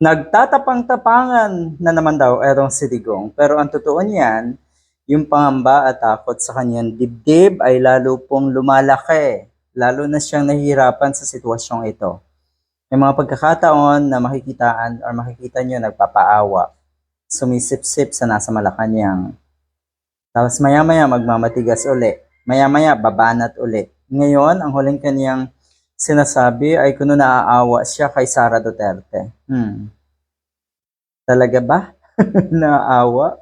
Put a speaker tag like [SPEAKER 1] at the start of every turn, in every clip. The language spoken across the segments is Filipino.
[SPEAKER 1] Nagtatapang-tapangan na naman daw etong si Digong. Pero ang totoo niyan, yung pangamba at takot sa kanyang dibdib ay lalo pong lumalaki. Lalo na siyang nahihirapan sa sitwasyong ito. May mga pagkakataon na makikitaan or makikita nyo nagpapaawa. Sumisip-sip sa nasa Malacanang. Tapos maya-maya magmamatigas uli. Maya-maya babanat uli. Ngayon, ang huling kaniyang sinasabi ay kuno naaawa siya kay Sara Duterte. Hmm. Talaga ba? naaawa?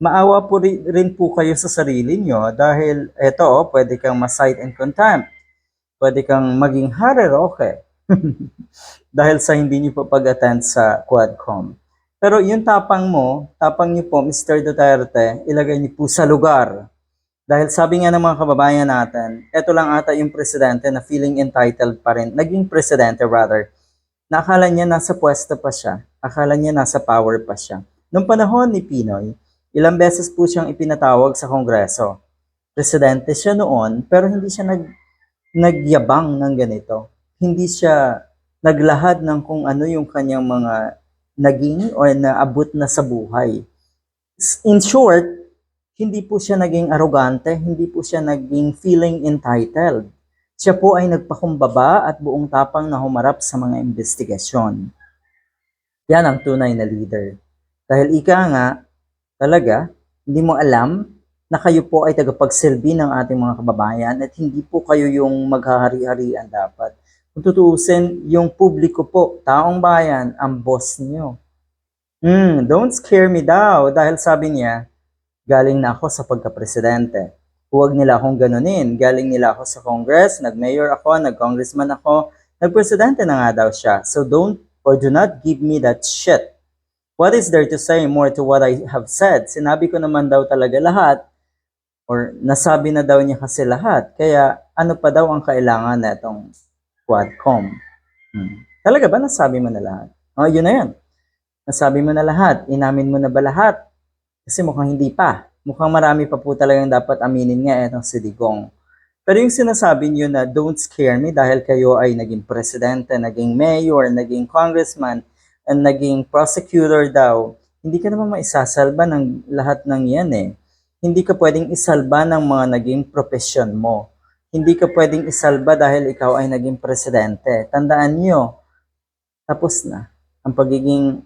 [SPEAKER 1] Maawa po ri- rin po kayo sa sarili nyo dahil eto, oh, pwede kang ma-cite in contempt. Pwede kang maging hareroke. dahil sa hindi nyo po pag-attend sa Quadcom. Pero yung tapang mo, tapang niyo po, Mr. Duterte, ilagay niyo po sa lugar. Dahil sabi nga ng mga kababayan natin, eto lang ata yung presidente na feeling entitled pa rin, naging presidente rather, na akala niya nasa pwesto pa siya, akala niya nasa power pa siya. Noong panahon ni Pinoy, ilang beses po siyang ipinatawag sa Kongreso. Presidente siya noon, pero hindi siya nag, nagyabang ng ganito. Hindi siya naglahad ng kung ano yung kanyang mga naging o naabot na sa buhay. In short, hindi po siya naging arogante, hindi po siya naging feeling entitled. Siya po ay nagpakumbaba at buong tapang na humarap sa mga investigasyon. Yan ang tunay na leader. Dahil ika nga, talaga, hindi mo alam na kayo po ay tagapagsilbi ng ating mga kababayan at hindi po kayo yung maghahari-harian dapat. Kung tutuusin, yung publiko po, taong bayan, ang boss niyo. Hmm, don't scare me daw dahil sabi niya, galing na ako sa pagka-presidente. Huwag nila akong ganunin. Galing nila ako sa Congress, nag-mayor ako, nag-congressman ako, nag-presidente na nga daw siya. So don't or do not give me that shit. What is there to say more to what I have said? Sinabi ko naman daw talaga lahat or nasabi na daw niya kasi lahat. Kaya ano pa daw ang kailangan na itong Quadcom? Hmm. Talaga ba nasabi mo na lahat? Oh, yun na yun. Nasabi mo na lahat. Inamin mo na ba lahat? Kasi mukhang hindi pa. Mukhang marami pa po talagang dapat aminin nga itong si Digong. Pero yung sinasabi niyo na don't scare me dahil kayo ay naging presidente, naging mayor, naging congressman, and naging prosecutor daw, hindi ka naman maisasalba ng lahat ng yan eh. Hindi ka pwedeng isalba ng mga naging profesyon mo. Hindi ka pwedeng isalba dahil ikaw ay naging presidente. Tandaan niyo, tapos na ang pagiging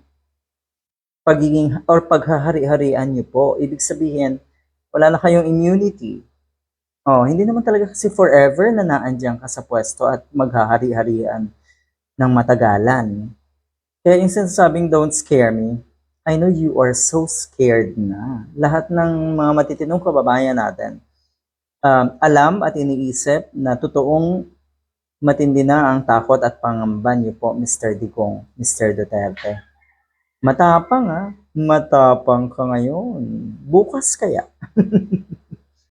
[SPEAKER 1] pagiging or paghahari-harian niyo po. Ibig sabihin, wala na kayong immunity. Oh, hindi naman talaga kasi forever na naandyan ka sa pwesto at maghahari-harian ng matagalan. Kaya yung sinasabing don't scare me, I know you are so scared na. Lahat ng mga matitinong kababayan natin, um, alam at iniisip na totoong matindi na ang takot at pangamba niyo po, Mr. Digong, Mr. Duterte. Matapang ah, matapang ka ngayon. Bukas kaya.